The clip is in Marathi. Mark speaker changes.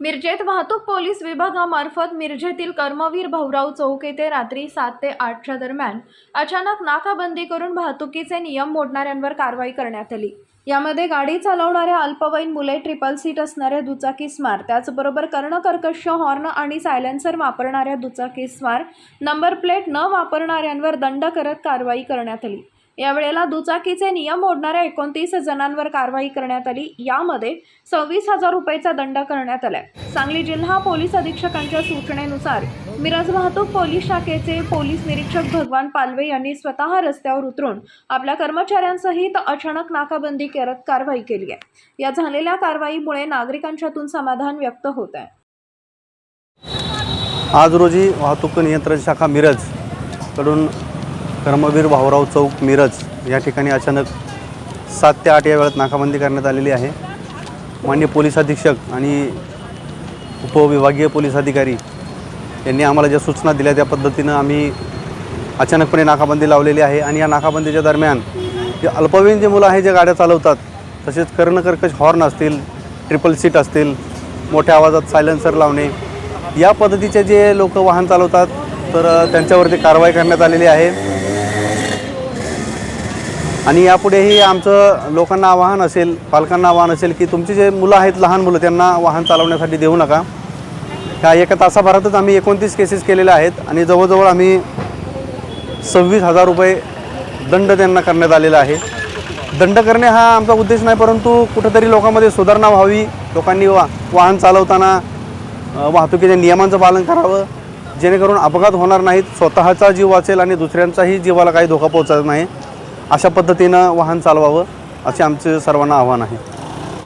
Speaker 1: मिरजेत वाहतूक पोलीस विभागामार्फत मिरजेतील कर्मवीर भाऊराव चौक येथे रात्री सात ते आठच्या दरम्यान अचानक नाकाबंदी करून वाहतुकीचे नियम मोडणाऱ्यांवर कारवाई करण्यात आली. यामध्ये गाडी चालवणाऱ्या अल्पवयीन मुले ट्रिपल सीट असणाऱ्या दुचाकी स्मार त्याचबरोबर कर्णकर्कश हॉर्न आणि सायलेन्सर वापरणाऱ्या दुचाकी स्मार नंबर प्लेट न वापरणाऱ्यांवर दंड करत कारवाई करण्यात आली. यावेळेला दुचाकीचे नियम मोडणाऱ्या एकोणतीस जणांवर कारवाई करण्यात आली. यामध्ये सव्वीस हजार रुपयेचा दंड करण्यात आलाय. सांगली जिल्हा पोलीस अधीक्षकांच्या सूचनेनुसार मिरज वाहतूक पोलीस शाखेचे पोलीस निरीक्षक भगवान पालवे यांनी स्वतः रस्त्यावर उतरून आपल्या कर्मचाऱ्यांसहित अचानक नाकाबंदी करत कारवाई केली आहे. या झालेल्या कारवाईमुळे नागरिकांच्यातून समाधान व्यक्त होत आहे.
Speaker 2: आज रोजी वाहतूक नियंत्रण शाखा मिरजकडून कर्मवीर भाऊराव चौक मिरज या ठिकाणी अचानक सात ते आठ या वेळात नाकाबंदी करण्यात आलेली आहे. मान्य पोलीस अधीक्षक आणि उपविभागीय पोलीस अधिकारी यांनी आम्हाला ज्या सूचना दिल्या त्या पद्धतीनं आम्ही अचानकपणे नाकाबंदी लावलेली आहे आणि या नाकाबंदीच्या दरम्यान जे अल्पवयीन जे मुलं आहे जे गाड्या चालवतात तसेच कर्णकर्कश हॉर्न असतील ट्रिपल सीट असतील मोठ्या आवाजात सायलेन्सर लावणे या पद्धतीचे जे लोक वाहन चालवतात तर त्यांच्यावरती कारवाई करण्यात आलेली आहे. आणि यापुढेही आमचं लोकांना आवाहन असेल पालकांना आवाहन असेल की तुमची जे मुलं आहेत लहान मुलं त्यांना वाहन चालवण्यासाठी देऊ नका. ह्या एका तासाभरातच आम्ही एकोणतीस केसेस केलेल्या आहेत आणि जवळजवळ आम्ही सव्वीस हजार रुपये दंड त्यांना करण्यात आलेला आहे. दंड करणे हा आमचा उद्देश नाही परंतु कुठंतरी लोकांमध्ये सुधारणा व्हावी लोकांनी वा वाहन चालवताना वाहतुकीच्या नियमांचं पालन करावं जेणेकरून अपघात होणार नाहीत स्वतःचा जीव वाचेल आणि दुसऱ्यांचाही जीवाला काही धोका पोहोचत नाही. अशा पद्धतीनं वाहन चालवावं असे आमचे सर्वांना आव्हान आहे.